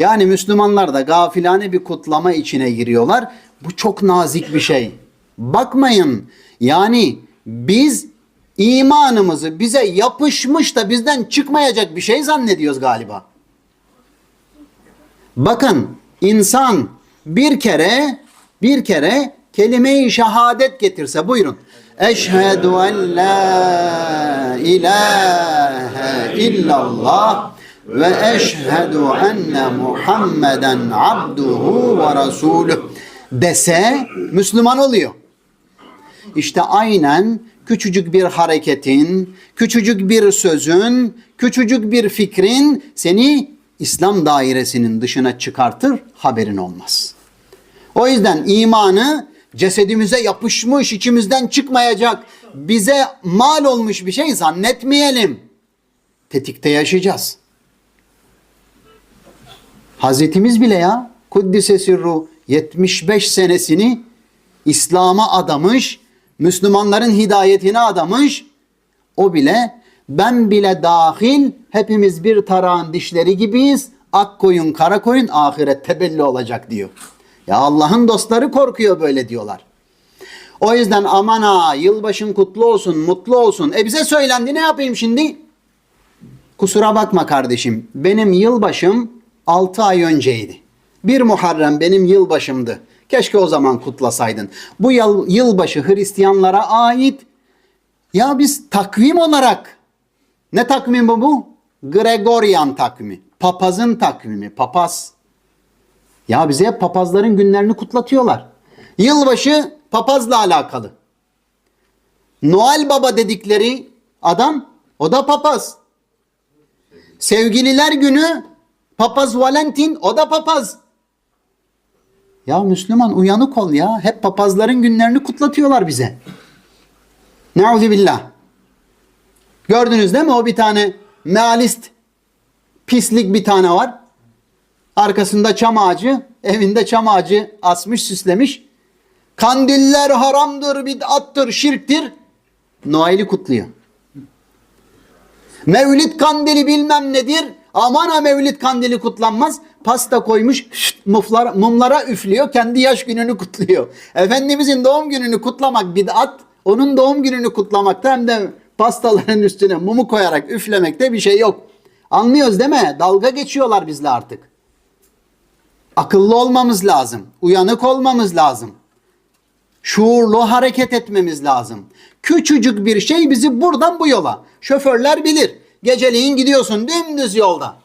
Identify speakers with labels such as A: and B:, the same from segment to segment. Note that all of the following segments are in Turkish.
A: Yani Müslümanlar da gafilane bir kutlama içine giriyorlar. Bu çok nazik bir şey. Bakmayın yani biz imanımızı bize yapışmış da bizden çıkmayacak bir şey zannediyoruz galiba. Bakın insan bir kere bir kere kelime-i şehadet getirse buyurun. Eşhedü en la ilahe illallah ve eşhedü enne Muhammeden abduhu ve resuluh dese Müslüman oluyor. İşte aynen küçücük bir hareketin, küçücük bir sözün, küçücük bir fikrin seni İslam dairesinin dışına çıkartır, haberin olmaz. O yüzden imanı cesedimize yapışmış, içimizden çıkmayacak, bize mal olmuş bir şey zannetmeyelim. Tetikte yaşayacağız. Hazretimiz bile ya Kuddise sirru 75 senesini İslam'a adamış, Müslümanların hidayetine adamış. O bile ben bile dahil hepimiz bir tarağın dişleri gibiyiz. Ak koyun kara koyun ahirette belli olacak diyor. Ya Allah'ın dostları korkuyor böyle diyorlar. O yüzden aman ha yılbaşın kutlu olsun, mutlu olsun. E bize söylendi ne yapayım şimdi? Kusura bakma kardeşim. Benim yılbaşım 6 ay önceydi. Bir Muharrem benim yılbaşımdı. Keşke o zaman kutlasaydın. Bu yıl, yılbaşı Hristiyanlara ait. Ya biz takvim olarak ne takvimi bu? Gregorian takvimi. Papazın takvimi. Papaz. Ya bize hep papazların günlerini kutlatıyorlar. Yılbaşı papazla alakalı. Noel Baba dedikleri adam o da papaz. Sevgililer günü papaz Valentin o da papaz. Ya Müslüman uyanık ol ya. Hep papazların günlerini kutlatıyorlar bize. Neuzu billah. Gördünüz değil mi o bir tane mealist pislik bir tane var. Arkasında çam ağacı, evinde çam ağacı asmış, süslemiş. Kandiller haramdır, bid'attır, şirktir. Noel'i kutluyor. Mevlid kandili bilmem nedir. Aman ha mevlid kandili kutlanmaz. Pasta koymuş şşt, muflar, mumlara üflüyor. Kendi yaş gününü kutluyor. Efendimizin doğum gününü kutlamak bid'at. Onun doğum gününü kutlamakta hem de pastaların üstüne mumu koyarak üflemekte bir şey yok. Anlıyoruz değil mi? Dalga geçiyorlar bizle artık. Akıllı olmamız lazım. Uyanık olmamız lazım. Şuurlu hareket etmemiz lazım. Küçücük bir şey bizi buradan bu yola. Şoförler bilir. Geceliğin gidiyorsun dümdüz yolda.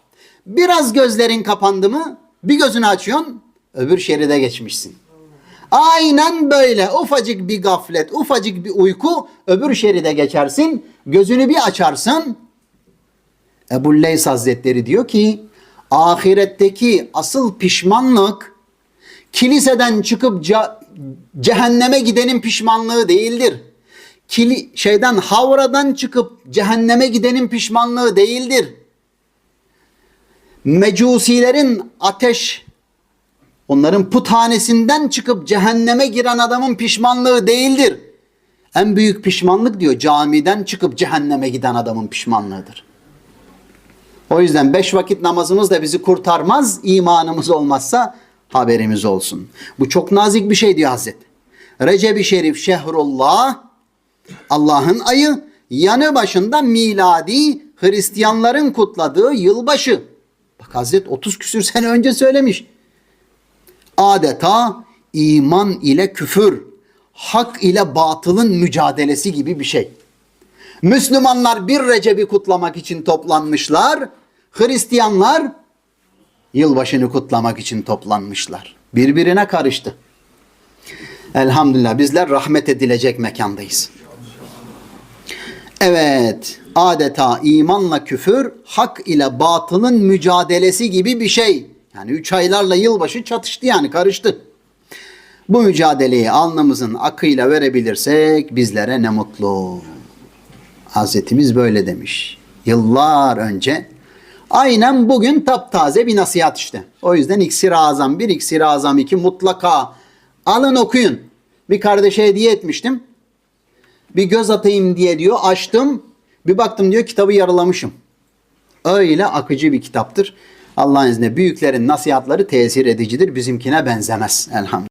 A: Biraz gözlerin kapandı mı bir gözünü açıyorsun öbür şeride geçmişsin. Aynen böyle ufacık bir gaflet, ufacık bir uyku öbür şeride geçersin. Gözünü bir açarsın. Ebu Leys Hazretleri diyor ki ahiretteki asıl pişmanlık kiliseden çıkıp ce- cehenneme gidenin pişmanlığı değildir. Kili, şeyden havradan çıkıp cehenneme gidenin pişmanlığı değildir. Mecusilerin ateş onların puthanesinden çıkıp cehenneme giren adamın pişmanlığı değildir. En büyük pişmanlık diyor camiden çıkıp cehenneme giden adamın pişmanlığıdır. O yüzden beş vakit namazımız da bizi kurtarmaz. imanımız olmazsa haberimiz olsun. Bu çok nazik bir şey diyor Hazret. Recep-i Şerif Şehrullah Allah'ın ayı yanı başında miladi Hristiyanların kutladığı yılbaşı. Bak Hazret 30 küsür sene önce söylemiş. Adeta iman ile küfür, hak ile batılın mücadelesi gibi bir şey. Müslümanlar bir Recep'i kutlamak için toplanmışlar. Hristiyanlar yılbaşını kutlamak için toplanmışlar. Birbirine karıştı. Elhamdülillah bizler rahmet edilecek mekandayız. Evet, adeta imanla küfür, hak ile batılın mücadelesi gibi bir şey. Yani üç aylarla yılbaşı çatıştı yani karıştı. Bu mücadeleyi alnımızın akıyla verebilirsek bizlere ne mutlu. Hazretimiz böyle demiş. Yıllar önce aynen bugün taptaze bir nasihat işte. O yüzden iksir azam 1, iksir azam 2 mutlaka alın okuyun. Bir kardeşe hediye etmiştim. Bir göz atayım diye diyor açtım. Bir baktım diyor kitabı yaralamışım. Öyle akıcı bir kitaptır. Allah'ın izniyle büyüklerin nasihatları tesir edicidir. Bizimkine benzemez. Elhamdülillah.